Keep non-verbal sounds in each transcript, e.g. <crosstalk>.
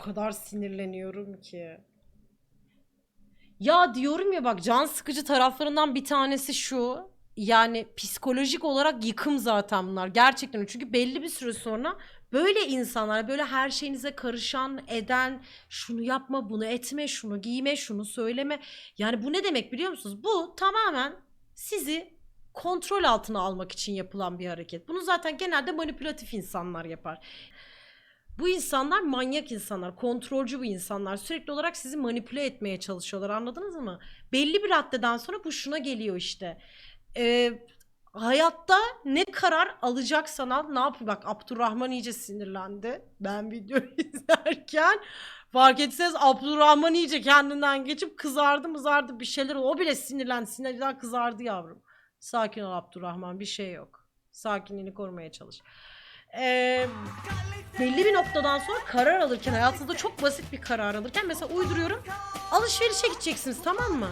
O kadar sinirleniyorum ki. Ya diyorum ya bak can sıkıcı taraflarından bir tanesi şu. Yani psikolojik olarak yıkım zaten bunlar. Gerçekten. Çünkü belli bir süre sonra böyle insanlar böyle her şeyinize karışan, eden, şunu yapma, bunu etme, şunu giyme, şunu söyleme. Yani bu ne demek biliyor musunuz? Bu tamamen sizi kontrol altına almak için yapılan bir hareket. Bunu zaten genelde manipülatif insanlar yapar. Bu insanlar manyak insanlar, kontrolcü bu insanlar. Sürekli olarak sizi manipüle etmeye çalışıyorlar anladınız mı? Belli bir raddeden sonra bu şuna geliyor işte. Ee, hayatta ne karar alacaksan al ne yapayım bak Abdurrahman iyice sinirlendi. Ben videoyu <laughs> izlerken fark etseniz Abdurrahman iyice kendinden geçip kızardı mızardı bir şeyler o bile sinirlendi sinirden kızardı yavrum. Sakin ol Abdurrahman bir şey yok. Sakinliğini korumaya çalış. Ee, belli bir noktadan sonra karar alırken hayatınızda çok basit bir karar alırken mesela uyduruyorum alışverişe gideceksiniz tamam mı?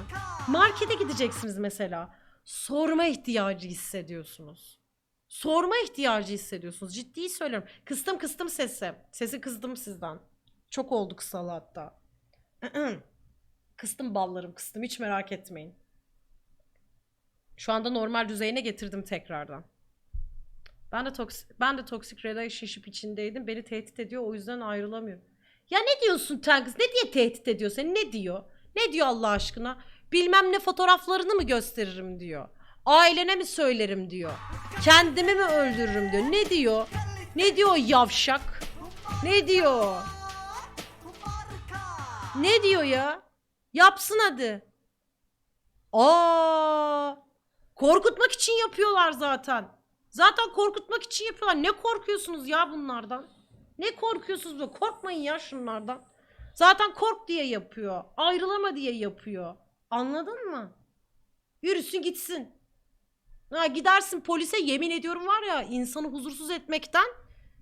Markete gideceksiniz mesela. Sorma ihtiyacı hissediyorsunuz. Sorma ihtiyacı hissediyorsunuz. Ciddi söylüyorum. Kıstım kıstım sesi. Sesi kızdım sizden. Çok oldu kısalı hatta. <clears throat> kıstım ballarım kıstım hiç merak etmeyin. Şu anda normal düzeyine getirdim tekrardan. Ben de toksik ben de toksik relationship içindeydim. Beni tehdit ediyor o yüzden ayrılamıyorum. Ya ne diyorsun Tanks? Ne diye tehdit ediyor seni? Ne diyor? Ne diyor Allah aşkına? Bilmem ne fotoğraflarını mı gösteririm diyor. Ailene mi söylerim diyor. Kendimi mi öldürürüm diyor. Ne diyor? Ne diyor yavşak? Ne diyor? Ne diyor ya? Yapsın hadi. Aa! Korkutmak için yapıyorlar zaten. Zaten korkutmak için yapıyorlar. Ne korkuyorsunuz ya bunlardan? Ne korkuyorsunuz? be? Korkmayın ya şunlardan. Zaten kork diye yapıyor. Ayrılama diye yapıyor. Anladın mı? Yürüsün gitsin. Ha gidersin polise yemin ediyorum var ya insanı huzursuz etmekten,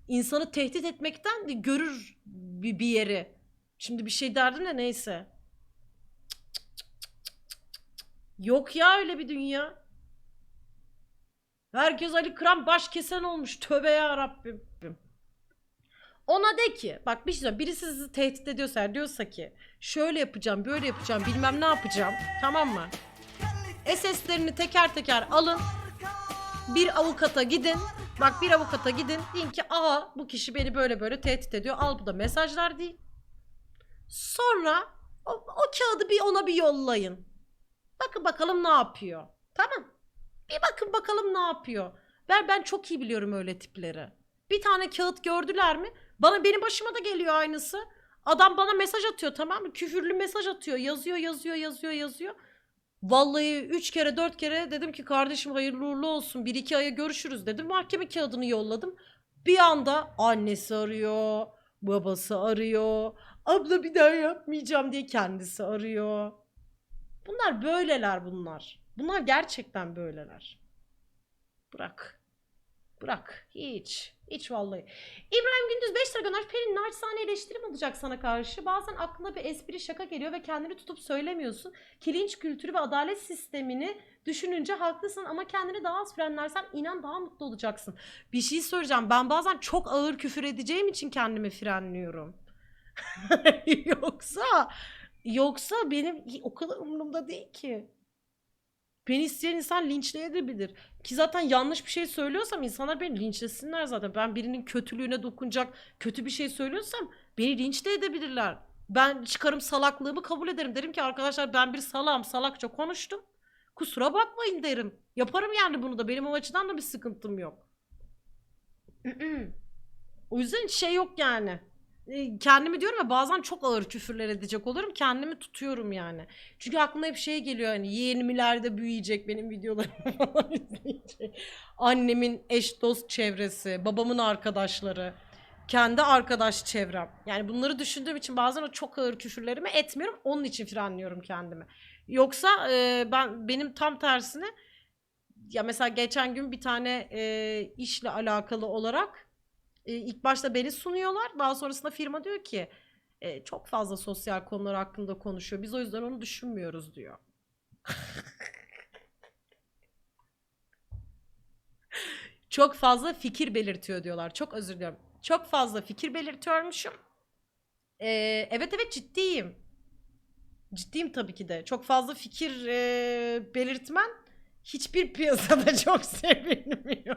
insanı tehdit etmekten görür bir, bir yeri. Şimdi bir şey derdim de neyse. Yok ya öyle bir dünya. Herkes Ali Kıran baş kesen olmuş. Tövbe ya Rabbim. Ona de ki bak bir şey söyleyeyim. Birisi sizi tehdit ediyorsa eğer diyorsa ki şöyle yapacağım böyle yapacağım bilmem ne yapacağım tamam mı? SS'lerini teker teker alın. Bir avukata gidin. Bak bir avukata gidin. Deyin ki aa bu kişi beni böyle böyle tehdit ediyor. Al bu da mesajlar değil. Sonra o, o kağıdı bir ona bir yollayın. Bakın bakalım ne yapıyor. Tamam. Bir bakın bakalım ne yapıyor. Ben ben çok iyi biliyorum öyle tipleri. Bir tane kağıt gördüler mi? Bana benim başıma da geliyor aynısı. Adam bana mesaj atıyor tamam mı? Küfürlü mesaj atıyor. Yazıyor, yazıyor, yazıyor, yazıyor. Vallahi üç kere dört kere dedim ki kardeşim hayırlı uğurlu olsun. Bir iki aya görüşürüz dedim. Mahkeme kağıdını yolladım. Bir anda annesi arıyor. Babası arıyor. Abla bir daha yapmayacağım diye kendisi arıyor. Bunlar böyleler bunlar. Bunlar gerçekten böyleler. Bırak. Bırak. Hiç. Hiç vallahi. İbrahim Gündüz 5 lira göndermiş. Pelin naçizane eleştirim olacak sana karşı. Bazen aklına bir espri şaka geliyor ve kendini tutup söylemiyorsun. Kilinç kültürü ve adalet sistemini düşününce haklısın ama kendini daha az frenlersen inan daha mutlu olacaksın. Bir şey söyleyeceğim. Ben bazen çok ağır küfür edeceğim için kendimi frenliyorum. <laughs> yoksa yoksa benim o kadar umurumda değil ki. Beni isteyen insan linçleyebilir. Ki zaten yanlış bir şey söylüyorsam insanlar beni linçlesinler zaten. Ben birinin kötülüğüne dokunacak kötü bir şey söylüyorsam beni linç de edebilirler. Ben çıkarım salaklığımı kabul ederim. Derim ki arkadaşlar ben bir salağım salakça konuştum. Kusura bakmayın derim. Yaparım yani bunu da. Benim o açıdan da bir sıkıntım yok. o yüzden hiç şey yok yani. Kendimi diyorum ya bazen çok ağır küfürler edecek olurum. Kendimi tutuyorum yani. Çünkü aklıma hep şey geliyor hani yeğenimlerde büyüyecek benim videolarımı <laughs> falan izleyecek. Annemin eş dost çevresi, babamın arkadaşları, kendi arkadaş çevrem. Yani bunları düşündüğüm için bazen o çok ağır küfürlerimi etmiyorum. Onun için frenliyorum kendimi. Yoksa e, ben benim tam tersine ya mesela geçen gün bir tane e, işle alakalı olarak e, ilk başta beni sunuyorlar. Daha sonrasında firma diyor ki e, çok fazla sosyal konular hakkında konuşuyor. Biz o yüzden onu düşünmüyoruz diyor. <laughs> çok fazla fikir belirtiyor diyorlar. Çok özür diliyorum. Çok fazla fikir belirtiyormuşum. Ee, evet evet ciddiyim. Ciddiyim tabii ki de. Çok fazla fikir e, belirtmen hiçbir piyasada <laughs> çok sevilmiyor.